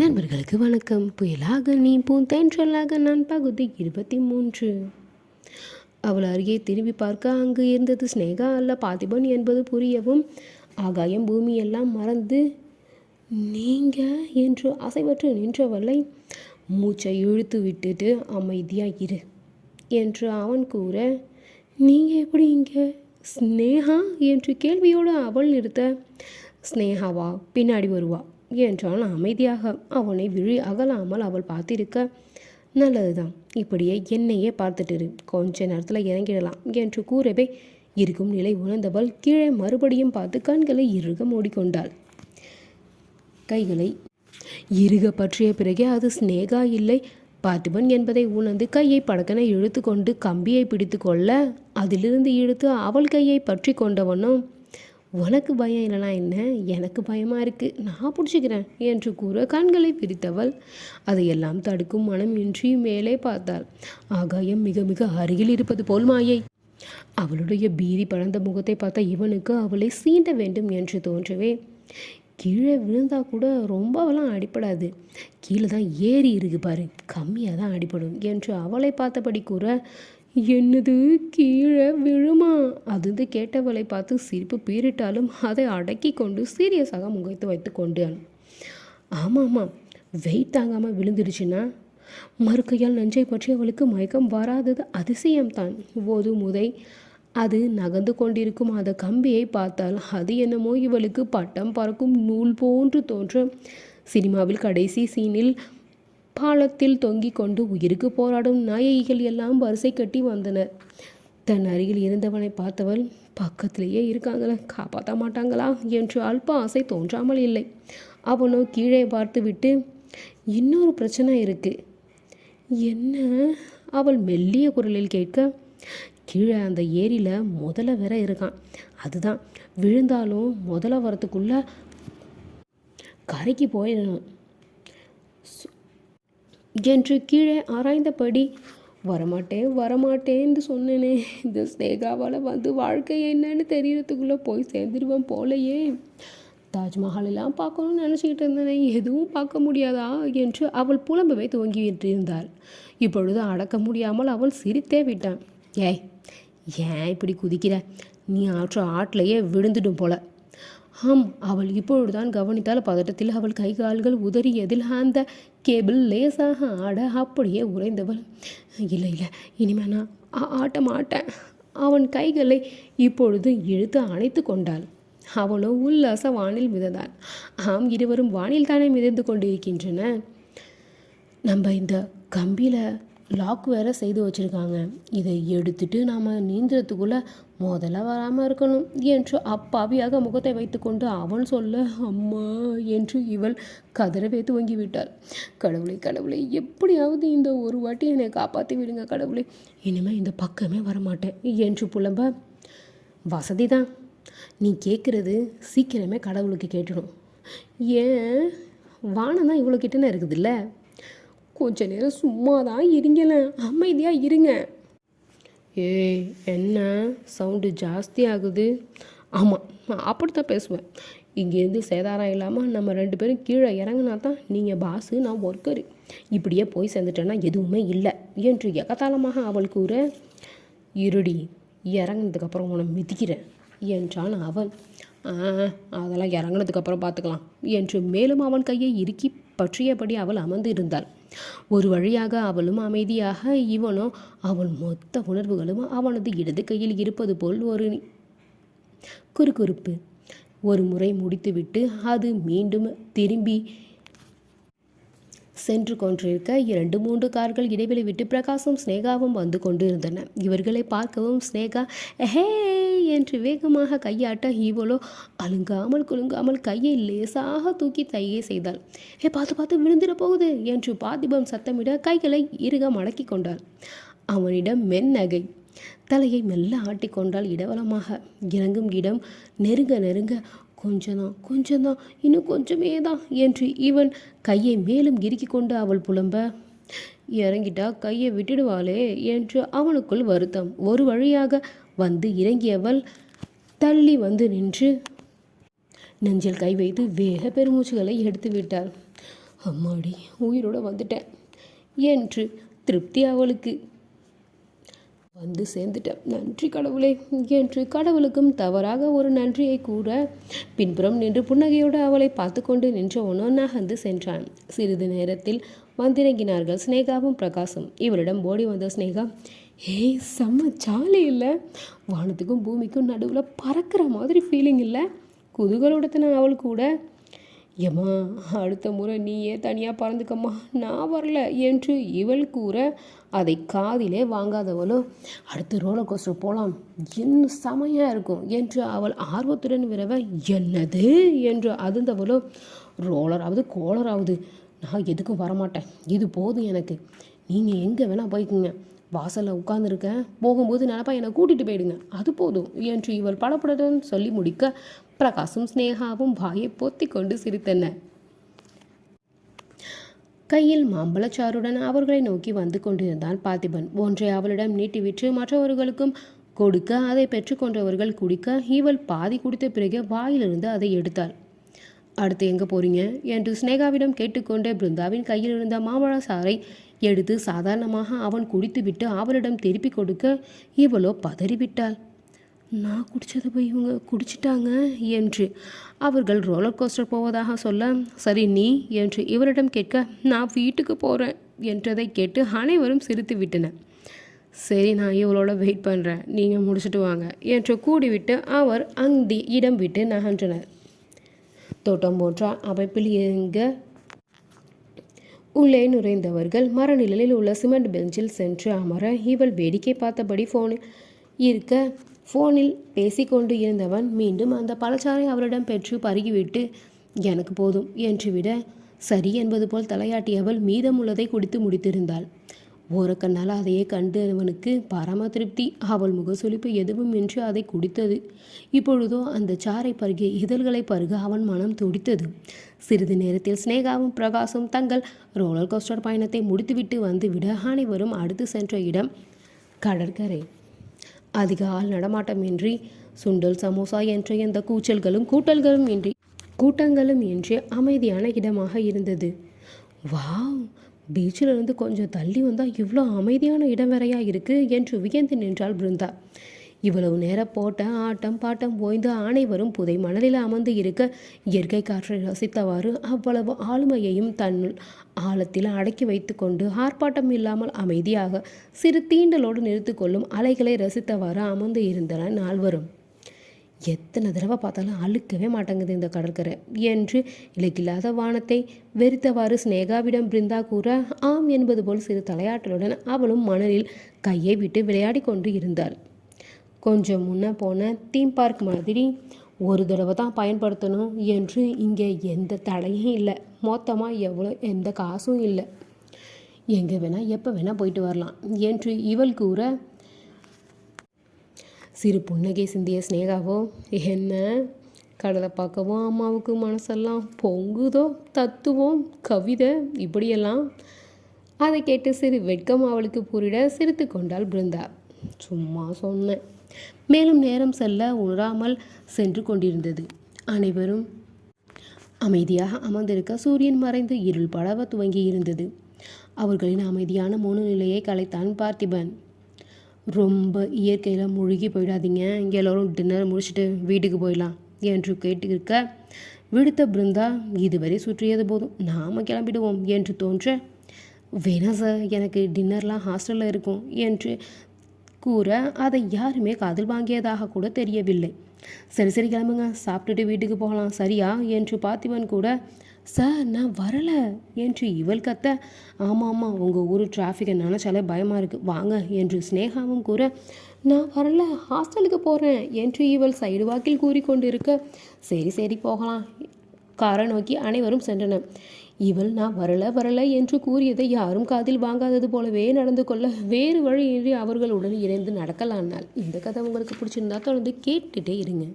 நண்பர்களுக்கு வணக்கம். புயலாக நீ பூந்தென்றலாக நான் பகுதி இருபத்தி மூன்று. அவள் அருகே திரும்பி பார்க்க அங்கு இருந்தது ஸ்னேகா அல்ல. பாதிபன் என்பது புரியவும் ஆகாயம் பூமி எல்லாம் மறந்து நீங்க என்று அசைவற்று நின்றவளை மூச்சை இழுத்து விட்டுட்டு அமைதியாக இரு என்று அவன் கூற நீங்கள் எப்படி இங்கே ஸ்னேகா என்று கேள்வியோடு அவள் நிறுத்த ஸ்னேகாவா பின்னாடி வருவா. என்றான். அமைதியாக அவனை விழி அகலாமல் அவள் பார்த்திருக்க நல்லதுதான். இப்படியே என்னையே பார்த்துட்டு கொஞ்ச நேரத்தில் இறங்கிடலாம் என்று கூறவே இருக்கும் நிலை உணர்ந்தவள் கீழே மறுபடியும் பார்த்து கண்களை இறுக மூடிக்கொண்டாள். கைகளை இறுக பற்றிய பிறகே அது ஸ்னேகா இல்லை. பார்த்திபன் என்பதை உணர்ந்து கையை படக்கென இழுத்து கொண்டு கம்பியை பிடித்து கொள்ள அதிலிருந்து இழுத்து அவள் கையை பற்றி கொண்டவனும் உனக்கு பயம் இல்லைனா என்ன? எனக்கு பயமாக இருக்குது நான் பிடிச்சிக்கிறேன் என்று கூற கண்களை பிரித்தவள் அதையெல்லாம் தடுக்கும் மனம் இன்றி மேலே பார்த்தாள். ஆகாயம் மிக மிக அருகில் இருப்பது போல் மாயை. அவளுடைய பீதி பழந்த முகத்தை பார்த்த இவனுக்கு அவளை சீண்ட வேண்டும் என்று தோன்றவே கீழே விழுந்தா கூட ரொம்பவெல்லாம் அடிப்படாது கீழே தான் ஏறி இருக்கு பாரு. கம்மியாக தான் அடிப்படும் என்று அவளை பார்த்தபடி கூற என்னது கீழே விழுமா? அது கேட்டவளை பார்த்து சிரிப்பு பீரிட்டாலும் அதை அடக்கி கொண்டு சீரியஸாக முகைத்து வைத்து கொண்டான் ஆமாம் ஆமாம் வெயிட் தாங்காமல் விழுந்துடுச்சுன்னா? மறுக்கையால் நஞ்சை பற்றி அவளுக்கு மயக்கம் வராதது அதிசயம்தான். ஒரு முதை அது நகர்ந்து கொண்டிருக்கும் அந்த கம்பியை பார்த்தால் அது என்னமோ இவளுக்கு பட்டம் பறக்கும் நூல் போன்று தோன்ற. சினிமாவில் கடைசி சீனில் பாலத்தில் தொங்கிக் கொண்டு உயிருக்கு போராடும் நாயகிகள் எல்லாம் வரிசை கட்டி வந்தனர் தன் அருகில் இருந்தவனை பார்த்தவள் பக்கத்திலேயே இருக்காங்களே காப்பாற்ற மாட்டாங்களா? என்று அல்ப ஆசை தோன்றாமல் இல்லை. அவனோ கீழே பார்த்துவிட்டு இன்னொரு பிரச்சனை இருக்கு. என்ன? அவள் மெல்லிய குரலில் கேட்க கீழே அந்த ஏரியில் முதல்ல வேற இருக்கான். அதுதான் விழுந்தாலும் முதல்ல வரத்துக்குள்ள கரைக்கு போயிடணும். என்று கீழே ஆராய்ந்தபடி வரமாட்டேன் வரமாட்டேன்னு சொன்னேனே. இந்த ஸ்னேகாவால் வந்து வாழ்க்கை என்னன்னு தெரியறதுக்குள்ளே போய் சேர்ந்துருவேன் போலையே. தாஜ்மஹாலெல்லாம் பார்க்கணும்னு நினச்சிக்கிட்டு இருந்தேனே. எதுவும் பார்க்க முடியாதா என்று அவள் புலம்பவே துவங்கி இருந்தாள் இப்பொழுது அடக்க முடியாமல் அவள் சிரித்தே விட்டான். ஏய் ஏன் இப்படி குதிக்கிற? நீ ஆற்ற ஆட்டிலேயே விழுந்துடும் போல. ஆம் அவள் இப்பொழுதுதான் கவனித்தால் பதட்டத்தில் அவள் கை கால்கள் உதறியதில் அந்த கேபிள் லேசாக ஆட அப்படியே உறைந்தவள். இல்லை இல்லை இனிமே நான் ஆட்ட மாட்டேன் அவன் கைகளை இப்பொழுது இழுத்து அணைத்து கொண்டாள். அவளோ உல்லாச வானில் மிதந்தான் ஆம் இருவரும் வானில் தானே மிதந்து கொண்டிருக்கின்றன? நம்ம இந்த கம்பியில் லாக் வேற செய்து வச்சுருக்காங்க. இதை எடுத்துட்டு நாம் நீந்துறதுக்குள்ளே முதல்ல வராமல் இருக்கணும் என்று அப்பாவியாக முகத்தை வைத்துக்கொண்டு அவன் சொல்ல அம்மா என்று இவள் கதறவே துவங்கி விட்டாள் கடவுளை கடவுளை எப்படியாவது இந்த ஒரு வாட்டி என்னை காப்பாற்றி விடுங்க கடவுளை. இனிமேல் இந்த பக்கமே வரமாட்டேன் என்று புலம்ப வசதி தான் நீ கேட்குறது சீக்கிரமே கடவுளுக்கு கேட்டுடும். ஏன்? வானம் தான் இவ்வளோ கிட்டன இருக்குதுல்ல? கொஞ்ச நேரம் சும்மா தான் இருங்களேன். அமைதியாக இருங்க. ஏய் என்ன? சவுண்டு ஜாஸ்தி ஆகுது. ஆமாம் நான் அப்படி தான் பேசுவேன். இங்கேருந்து சேதாரம் இல்லாமல் நம்ம ரெண்டு பேரும் கீழே இறங்கினா தான் நீங்கள் பாஸு நான் ஒர்க்கரு இப்படியே போய் சேர்ந்துட்டேன்னா எதுவுமே இல்லை என்று எகத்தாளமாக அவள் கூற இருடி இறங்கினதுக்கப்புறம் உன்னை மிதிக்கிறேன் என்றான் அவன். "ஆ, அதெல்லாம் இறங்கினதுக்கப்புறம் பார்த்துக்கலாம் என்று மேலும் அவன் கையை இறுக்கி பற்றியபடி அவள் அமர்ந்து இருந்தாள் ஒரு வழியாக அவளும் அமைதியாக இவனோ அவள் மொத்த உணர்வுகளும் அவனது இடது கையில் இருப்பது போல் ஒரு குறுகுறுப்பு. ஒரு முறை முடித்துவிட்டு அது மீண்டும் திரும்பி சென்று கொண்டிருக்க இரண்டு மூன்று கார்கள் இடைவெளி விட்டு பிரகாசும் ஸ்னேகாவும் வந்து கொண்டிருந்தன. இவர்களை பார்க்கவும் ஸ்னேகா ஹே! என்று வேகமாக கையாட்ட இவளோ அலுங்காமல் குலுங்காமல் கையை லேசாக தூக்கி தையே செய்தாள். ஏ பார்த்து பார்த்து விழுந்துட போகுது என்று பார்த்திபம் சத்தமிட கைகளை இறுக மடக்கி கொண்டாள். அவனிடம் மென்னகை. தலையை மெல்ல ஆட்டிக்கொண்டாள் இடவலமாக. இறங்கும் இடம் நெருங்க நெருங்க கொஞ்சம்தான் கொஞ்சம்தான் இன்னும் கொஞ்சமே தான் என்று இவன் கையை மேலும் இறுக்கி கொண்டு அவள் புலம்ப இறங்கிட்டா கையை விட்டுடுவாளே என்று அவனுக்குள் வருத்தம். ஒரு வழியாக வந்து இறங்கியவள் தள்ளி வந்து நின்று நெஞ்சில் கை வைத்து வேக பெருமூச்சுகளை எடுத்து விட்டாள். அம்மாடி உயிரோட வந்துட்டேன் என்று திருப்தி அவளுக்கு. வந்து சேர்ந்துட்டேன். நன்றி கடவுளே என்று கடவுளுக்கும் தவறாக ஒரு நன்றியை கூற பின்புறம் நின்று புன்னகையோடு அவளை பார்த்து கொண்டு நின்றவனோ வந்து சென்றான். சிறிது நேரத்தில் வந்திறங்கினார்கள் ஸ்னேகாவும் பிரகாசும் இவளிடம் ஓடி வந்த ஸ்னேகா ஏய் செம்ம ஜாலி இல்லை? வானத்துக்கும் பூமிக்கும் நடுவில் பறக்கிற மாதிரி ஃபீலிங் இல்லை? குதூகலோடத்தின அவள் கூட ஏம்மா அடுத்த முறை நீயே தனியாக பறந்துக்கம்மா. நான் வரல என்று இவள் கூற அதை காதிலே வாங்காதவளோ அடுத்த ரோலர் கோஸ்டர் போகலாம் இன்னும் செமையாக இருக்கும் என்று அவள் ஆர்வத்துடன் விரவ என்னது என்று அதிர்ந்தவளோ ரோலராவது கோலராவது நான் எதுக்கும் வரமாட்டேன். இது போதும் எனக்கு. நீங்கள் எங்கே வேணால் போய்க்குங்க. வாசலில் உட்காந்துருக்கேன் போகும்போது நினப்பா என்னை கூட்டிகிட்டு போயிடுங்க. அது போதும் என்று இவள் படப்படுதுன்னு சொல்லி முடிக்க பிரகாசும் ஸ்னேகாவும் வாயை போத்தி கொண்டு சிரித்தன. கையில் மாம்பழச்சாருடன் அவர்களை நோக்கி வந்து கொண்டிருந்தான் பார்த்திபன். ஒன்றை அவளிடம் நீட்டிவிட்டு மற்றவர்களுக்கும் கொடுக்க அதை பெற்றுக்கொண்டவர்கள் குடிக்க இவள் பாதி குடித்த பிறகு வாயிலிருந்து அதை எடுத்தாள். அடுத்து எங்கே போறீங்க? என்று ஸ்னேகாவிடம் கேட்டுக்கொண்டே பிருந்தாவின் கையில் இருந்த மாம்பழ சாறை எடுத்து சாதாரணமாக அவன் குடித்துவிட்டு அவளிடம் திருப்பி கொடுக்க இவளோ பதறிவிட்டாள். நான் குடித்ததை போய் இவங்க குடிச்சிட்டாங்க என்று அவர்கள் ரோலர் கோஸ்டர் போவதாக சொல்ல சரி நீ என்று இவரிடம் கேட்க நான் வீட்டுக்கு போகிறேன் என்றதை கேட்டு அனைவரும் சிரித்து விட்டனர். சரி நான் இவளோட வெயிட் பண்ணுறேன் நீங்கள் முடிச்சுட்டு வாங்க என்று கூடிவிட்டு அவர் அந்தி இடம் விட்டு நகன்றனர். தோட்டம் போன்ற அமைப்பில் எங்க உள்ளே நுழைந்தவர்கள் மரநிலையில் உள்ள சிமெண்ட் பெஞ்சில் சென்று அமர இவள் வேடிக்கை பார்த்தபடி ஃபோனில் இருக்க ஃபோனில் பேசிக்கொண்டு இருந்தவன் மீண்டும் அந்த பழச்சாறை அவரிடம் பெற்று பருகிவிட்டு எனக்கு போதும் என்று விட சரி என்பது போல் தலையாட்டியவள் மீதமுள்ளதை குடித்து முடித்திருந்தாள். ஓரக்கண்ணால் அதையே கண்டு அவனுக்கு பரம திருப்தி. அவள் முகசொலிப்பு எதுவும் என்று அதை குடித்தது. இப்பொழுதோ அந்த சாரை பருகி இதழ்களை பருக அவன் மனம் துடித்தது. சிறிது நேரத்தில் ஸ்னேகாவும் பிரகாசும் தங்கள் ரோலர் கோஸ்டர் பயணத்தை முடித்துவிட்டு வந்துவிட அனைவரும் அடுத்து சென்ற இடம் கடற்கரை. அதிக ஆள் நடமாட்டமின்றி சுண்டல் சமோசா என்ற எந்த கூச்சல்களும் கூட்டல்களும் இன்றி கூட்டங்களும் இன்றி அமைதியான இடமாக இருந்தது. வாவ்! பீச்சில் இருந்து கொஞ்சம் தள்ளி வந்தால் இவ்வளோ அமைதியான இடம் வேறையா இருக்குது என்று வியந்து நின்றாள் பிருந்தா. இவ்வளவு நேரம் போட்ட ஆட்டம் பாட்டம் ஓய்ந்து அனைவரும் புதை மணலில் அமர்ந்து இருக்க இயற்கை காற்றை ரசித்தவாறு அவ்வளவு ஆளுமையையும் தன்னுள் ஆழத்தில் அடக்கி வைத்துக்கொண்டு ஆர்ப்பாட்டம் இல்லாமல் அமைதியாக சிறு தீண்டலோடு நிறுத்திக்கொள்ளும் அலைகளை ரசித்தவாறு அமர்ந்து இருந்தன நால்வரும். எத்தனை தடவை பார்த்தாலும் அழுக்கவே மாட்டேங்குது இந்த கடற்கரை என்று இலக்கில்லாத வானத்தை வெறித்தவாறு ஸ்னேகாவிடம் பிருந்தா கூற ஆம் என்பது போல் சிறு தலையாட்டலுடன் அவளும் மணலில் கையை விட்டு விளையாடி கொண்டு இருந்தாள். கொஞ்சம் முன்ன போன தீம் பார்க் மாதிரி ஒரு தடவை தான் பயன்படுத்தணும் என்று இங்கே எந்த தடையும் இல்லை. மொத்தமாக எவ்வளோ எந்த காசும் இல்லை. எங்கே வேணால் எப்போ வேணால் போயிட்டு வரலாம் என்று இவள் கூற சிறு புன்னகை சிந்திய ஸ்னேகாவோ என்ன கடலை பார்க்கவும் அம்மாவுக்கு மனசெல்லாம் பொங்குதோ தத்துவம் கவிதை இப்படியெல்லாம்? அதை கேட்டு சிறு வெட்கம் அவளுக்கு புரிட சிரித்து கொண்டாள் பிருந்தா. சும்மா சொன்னேன் மேலும் நேரம் செல்ல உணராமல் சென்று கொண்டிருந்தது. அனைவரும் அமைதியாக அமர்ந்திருக்க சூரியன் மறைந்து இருள் படவ துவங்கி இருந்தது. அவர்களின் அமைதியான மனநிலையை கலைத்தான் பார்த்திபன். ரொம்ப இயற்கையில் முழுகி போயிடாதீங்க. இங்கே எல்லோரும் டின்னர் முடிச்சுட்டு வீட்டுக்கு போயிடலாம் என்று கேட்டிருக்க விடுத்த பிருந்தா இதுவரை சுற்றியது போதும். நாம் கிளம்பிடுவோம் என்று தோன்ற வேணா சார் எனக்கு டின்னர்லாம் ஹாஸ்டலில் இருக்கும் என்று கூற அதை யாருமே காதில் வாங்கியதாக கூட தெரியவில்லை. சரி சரி கிளம்புங்க. சாப்பிட்டுட்டு வீட்டுக்கு போகலாம். சரியா? என்று பார்த்திபன் கூட சார் நான் வரலை என்று இவள் கத்த ஆமாம் ஆமாம் உங்கள் ஊர் டிராஃபிக்கை நினச்சாலே பயமாக இருக்குது வாங்க என்று ஸ்னேகாவும் கூற நான் வரல. ஹாஸ்டலுக்கு போகிறேன் என்று இவள் சைடு வாக்கில் கூறிக்கொண்டிருக்க சரி சரி போகலாம். காரை நோக்கி அனைவரும் சென்றனர். இவள் நான் வரல வரல என்று கூறியதை யாரும் காதில் வாங்காதது போலவே நடந்து கொள்ள வேறு வழியின்றி அவர்களுடன் இணைந்து நடக்கலானால் இந்த கதை உங்களுக்கு பிடிச்சிருந்தா தொடர்ந்து கேட்டுட்டே இருங்க.